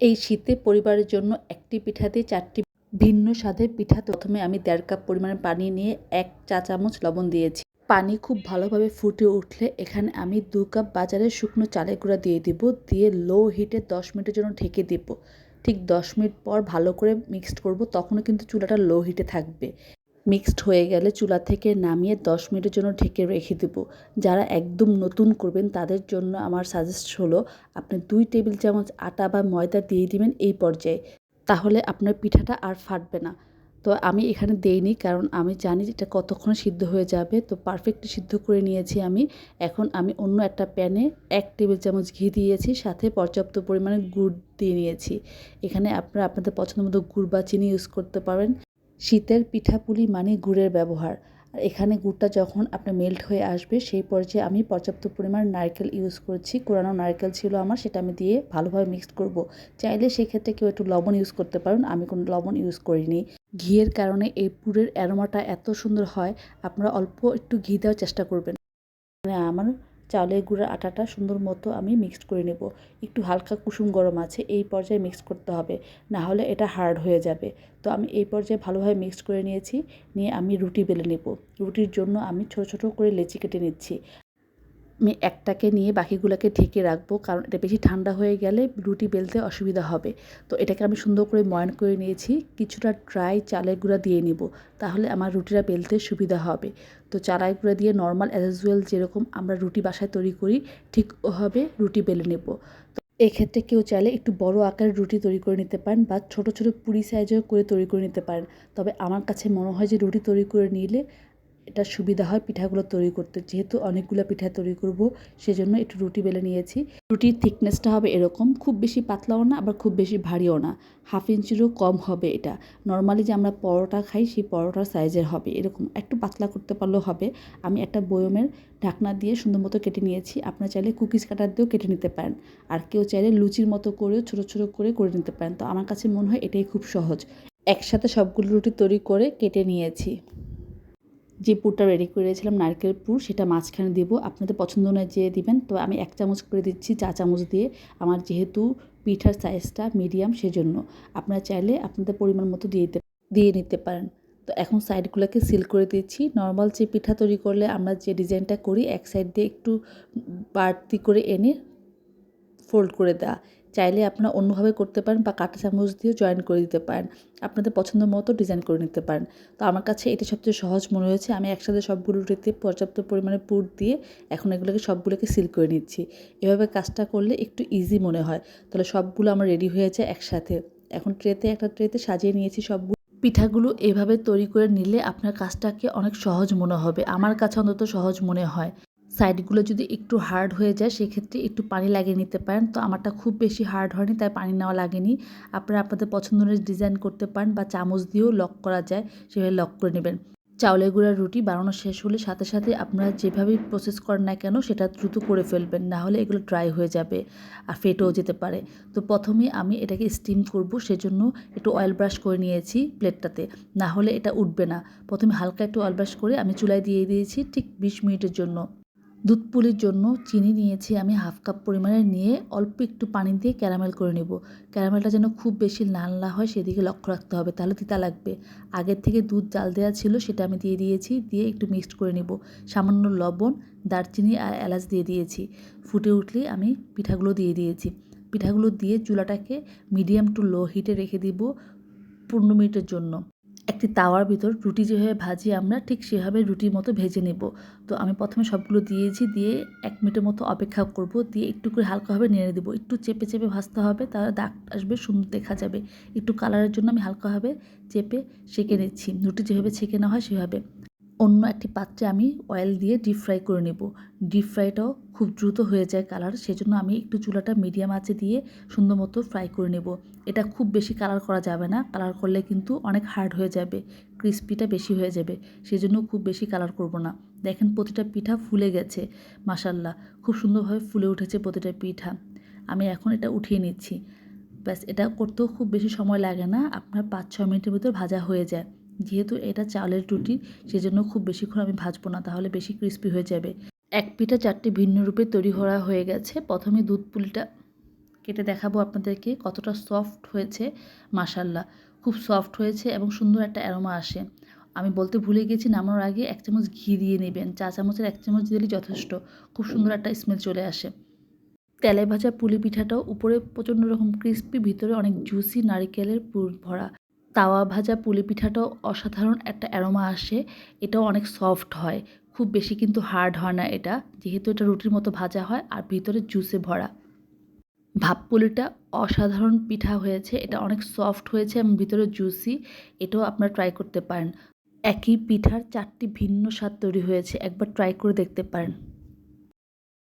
এই শীতে পরিবারের জন্য একটি পিঠাতে চারটি ভিন্ন স্বাদের পিঠা প্রথমে আমি দেড় কাপ পরিমাণে পানি নিয়ে এক চা চামচ লবণ দিয়েছি। পানি খুব ভালোভাবে ফুটে উঠলে এখানে আমি দু কাপ বাজারের শুকনো চালের গুঁড়া দিয়ে দিব, দিয়ে লো হিটে দশ মিনিটের জন্য ঢেকে দিব। ঠিক দশ মিনিট পর ভালো করে মিক্সড করব, তখনও কিন্তু চুলাটা লো হিটে থাকবে। মিক্সড হয়ে গেলে চুলা থেকে নামিয়ে দশ মিনিটের জন্য ঢেকে রেখে দেবো। যারা একদম নতুন করবেন, তাদের জন্য আমার সাজেস্ট হলো, আপনি দুই টেবিল চামচ আটা বা ময়দা দিয়ে দিবেন এই পর্যায়ে। তাহলে আপনার পিঠাটা আর ফাটবে না। তো আমি এখানে দেইনি, কারণ আমি জানি এটা কতক্ষণে সিদ্ধ হয়ে যাবে। তো পারফেক্টলি সিদ্ধ করে নিয়েছি আমি। এখন আমি অন্য একটা প্যানে এক টেবিল চামচ ঘি দিয়েছি, সাথে পর্যাপ্ত পরিমাণে গুড় দিয়ে নিয়েছি। এখানে আপনারা আপনাদের পছন্দ মতো গুড় বা চিনি ইউজ করতে পারেন। শীতের পিঠাপুলি মানে গুড়ের ব্যবহার। আর এখানে গুড়টা যখন আপনার মেল্ট হয়ে আসবে, সেই পর্যায়ে আমি পর্যাপ্ত পরিমাণ নারকেল ইউজ করছি। কোরানো নারকেল ছিল আমার, সেটা আমি দিয়ে ভালোভাবে মিক্সড করব। চাইলে সেক্ষেত্রে কেউ একটু লবণ ইউজ করতে পারেন। আমি কোনো লবণ ইউজ করিনি। ঘিয়ের কারণে এই পুরের অ্যারোমাটা এত সুন্দর হয়, আপনারা অল্প একটু ঘি দেওয়ার চেষ্টা করবেন। মানে আমার চালের গুঁড়ার আটাটা সুন্দর মতো আমি মিক্সড করে নেব। একটু হালকা কুসুম গরম আছে, এই পর্যায়ে মিক্স করতে হবে। না হলে এটা হার্ড হয়ে যাবে। তো আমি এই পর্যায়ে ভালোভাবে মিক্সড করে নিয়েছি, নিয়ে আমি রুটি বেলে নেব। রুটির জন্য আমি ছোট ছোট করে লেচি কেটে নিচ্ছি। আমি একটাকে নিয়ে বাকিগুলোকে ঢেকে রাখব, কারণ এটা বেশি ঠান্ডা হয়ে গেলে রুটি বেলতে অসুবিধা হবে। তো এটাকে আমি সুন্দর করে ময়ন করে নিয়েছি, কিছুটা ড্রাই চালের গুঁড়া দিয়ে নিব, তাহলে আমার রুটিটা বেলতে সুবিধা হবে। তো চালের গুঁড়া দিয়ে নর্মাল অ্যাজ যেরকম আমরা রুটি বাসায় তৈরি করি, ঠিক ওভাবে রুটি বেলে নেব। এক্ষেত্রে কেউ চাইলে একটু বড় আকারের রুটি তৈরি করে নিতে পারেন বা ছোট ছোট পুরি সাইজেও করে তৈরি করে নিতে পারেন। তবে আমার কাছে মনে হয় যে রুটি তৈরি করে নিলে এটা সুবিধা হয় পিঠাগুলো তৈরি করতে। যেহেতু অনেকগুলো পিঠা তৈরি করব, সেজন্য একটু রুটি বেলে নিয়েছি। রুটির থিকনেসটা হবে এরকম, খুব বেশি পাতলাও না, আবার খুব বেশি ভারীও না। হাফ ইঞ্চিরও কম হবে এটা। নর্মালি যে আমরা পরোটা খাই, সেই পরোটার সাইজের হবে। এরকম একটু পাতলা করতে পারলেও হবে। আমি একটা বয়মের ঢাকনা দিয়ে সুন্দর মতো কেটে নিয়েছি। আপনারা চাইলে কুকিজ কাটার দিয়েও কেটে নিতে পারেন। আর কেউ চাইলে লুচির মতো করেও, ছোটো ছোটো করে করে নিতে পারেন। তো আমার কাছে মনে হয় এটাই খুব সহজ। একসাথে সবগুলো রুটি তৈরি করে কেটে নিয়েছি। যে পুরটা রেডি করে নারকেল পুর, সেটা মাঝখানে দিব। আপনাদের পছন্দ অনুযায়ী যে দিবেন, তো আমি এক চামচ করে দিচ্ছি, চা চামচ দিয়ে। আমার যেহেতু পিঠার সাইজটা মিডিয়াম সেজন্য। আপনারা চাইলে আপনাদের পরিমাণ মতো দিয়ে দিয়ে নিতে পারেন। তো এখন সাইডগুলোকে সিল করে দিচ্ছি। নর্মাল যে পিঠা তৈরি করলে আমরা যে ডিজাইনটা করি, এক সাইড দিয়ে একটু বাড়তি করে এনে ফোল্ড করে দেওয়া। চাইলে আপনারা অন্যভাবে করতে পারেন বা কাঁটা চামচ দিয়েও জয়েন করে দিতে পারেন। আপনাদের পছন্দ মতো ডিজাইন করে নিতে পারেন। তো আমার কাছে এটা সবচেয়ে সহজ মনে হয়েছে। আমি একসাথে সবগুলো রুটিতে পর্যাপ্ত পরিমাণে পুর দিয়ে এখন এগুলোকে সবগুলোকে সিল করে নিচ্ছি। এভাবে কাজটা করলে একটু ইজি মনে হয়। তাহলে সবগুলো আমার রেডি হয়ে যায় একসাথে। এখন ট্রেতে একটা ট্রেতে সাজিয়ে নিয়েছি সবগুলো পিঠাগুলো এভাবে তৈরি করে নিলে আপনার কাজটাকে অনেক সহজ মনে হবে। আমার কাছে অন্তত সহজ মনে হয়। সাইডগুলো যদি একটু হার্ড হয়ে যায়, সেক্ষেত্রে একটু পানি লাগিয়ে নিতে পারেন। তো আমারটা খুব বেশি হার্ড হয়নি, তাই পানি নেওয়া লাগেনি। আপনারা আপনাদের পছন্দ অনুযায়ী ডিজাইন করতে পারেন বা চামচ দিয়েও লক করা যায়, সেভাবে লক করে নেবেন। চাউলের গুঁড়ার রুটি বানানো শেষ হলে সাথে সাথে আপনারা যেভাবেই প্রসেস করেন না কেন, সেটা দ্রুত করে ফেলবেন, না হলে এগুলো ড্রাই হয়ে যাবে আর ফেটেও যেতে পারে। তো প্রথমে আমি এটাকে স্টিম করব, সেজন্য একটু অয়েল ব্রাশ করে নিয়েছি প্লেটটাতে না হলে এটা উঠবে না। প্রথমে হালকা একটু অয়েল ব্রাশ করে আমি চুলায় দিয়ে দিয়েছি ঠিক বিশ মিনিটের জন্য। দুধ পুলির জন্য চিনি নিয়েছি আমি হাফ কাপ পরিমাণে, নিয়ে অল্প একটু পানি দিয়ে ক্যারামেল করে নেব। ক্যারামেলটা যেন খুব বেশি লাল না হয় সেদিকে লক্ষ্য রাখতে হবে, তাহলে তিতা লাগবে। আগের থেকে দুধ জাল দেওয়া ছিল সেটা আমি দিয়ে দিয়েছি, দিয়ে একটু মিক্সড করে নেব। সামান্য লবণ, দারচিনি আর এলাচ দিয়ে দিয়েছি। ফুটে উঠলেই আমি পিঠাগুলো দিয়ে দিয়েছি। পিঠাগুলো দিয়ে চুলাটাকে মিডিয়াম টু লো হিটে রেখে দিব পনেরো মিনিটের জন্য। একটি তাওয়ার ভিতর রুটি যেভাবে ভাজি আমরা, ঠিক সেভাবে রুটির মতো ভেজে নেব। তো আমি প্রথমে সবগুলো দিয়েছি, দিয়ে এক মিনিটের মতো অপেক্ষা করব, দিয়ে একটু করে হালকাভাবে নেড়ে দেবো। একটু চেপে চেপে ভাজতে হবে, তাহলে দাগ আসবে, সুন্দর দেখা যাবে। একটু কালারের জন্য আমি হালকাভাবে চেপে সেঁকে নিচ্ছি। রুটি যেভাবে ছেঁকে নেওয়া হয় সেভাবে। অন্য একটি পাত্রে আমি অয়েল দিয়ে ডিপ ফ্রাই করে নেব। ডিপ ফ্রাইটাও খুব দ্রুত হয়ে যায় কালার সেজন্য আমি একটু চুলাটা মিডিয়াম আঁচে দিয়ে সুন্দর মতো ফ্রাই করে নেব। এটা খুব বেশি কালার করা যাবে না কালার করলে কিন্তু অনেক হার্ড হয়ে যাবে ক্রিস্পিটা বেশি হয়ে যাবে, সেজন্য খুব বেশি কালার করব না। দেখেন প্রতিটা পিঠা ফুলে গেছে মাসাল্লাহ খুব সুন্দরভাবে ফুলে উঠেছে প্রতিটা পিঠা। আমি এখন এটা উঠিয়ে নিচ্ছি। ব্যাস, এটা করতেও খুব বেশি সময় লাগে না, আপনার পাঁচ ছ মিনিটের ভিতর ভাজা হয়ে যায়। যেহেতু এটা চালের রুটি, সেজন্য খুব বেশিক্ষণ আমি ভাজবো না, তাহলে বেশি ক্রিস্পি হয়ে যাবে। এক পিঠা চারটি ভিন্ন রূপে তৈরি করা হয়ে গেছে। প্রথমে দুধ পুলিটা কেটে দেখাবো আপনাদেরকে কতটা সফট হয়েছে মাসাল্লাহ খুব সফট হয়েছে এবং সুন্দর একটা অ্যারোমা আসে। আমি বলতে ভুলে গেছি, নামানোর আগে এক চামচ ঘি দিয়ে নেবেন। চা চামচের এক চামচ দিলেই যথেষ্ট। খুব সুন্দর একটা স্মেল চলে আসে। তেলে ভাজা পুলি পিঠাটাও উপরে প্রচণ্ড রকম ক্রিস্পি ভিতরে অনেক জুসি নারিকেলের পুর ভরা। তাওয়া ভাজা পুলি পিঠাটাও অসাধারণ একটা অ্যারোমা আসে। এটাও অনেক সফট হয়। খুব বেশি কিন্তু হার্ড হয় না এটা। যেহেতু এটা রুটির মতো ভাজা হয় আর ভিতরে জুসে ভরা। ভাপ পুলিটা অসাধারণ পিঠা হয়েছে। এটা অনেক সফট হয়েছে এবং ভিতরে জুসি এটাও আপনারা ট্রাই করতে পারেন। একই পিঠার চারটি ভিন্ন স্বাদ তৈরি হয়েছে। একবার ট্রাই করে দেখতে পারেন।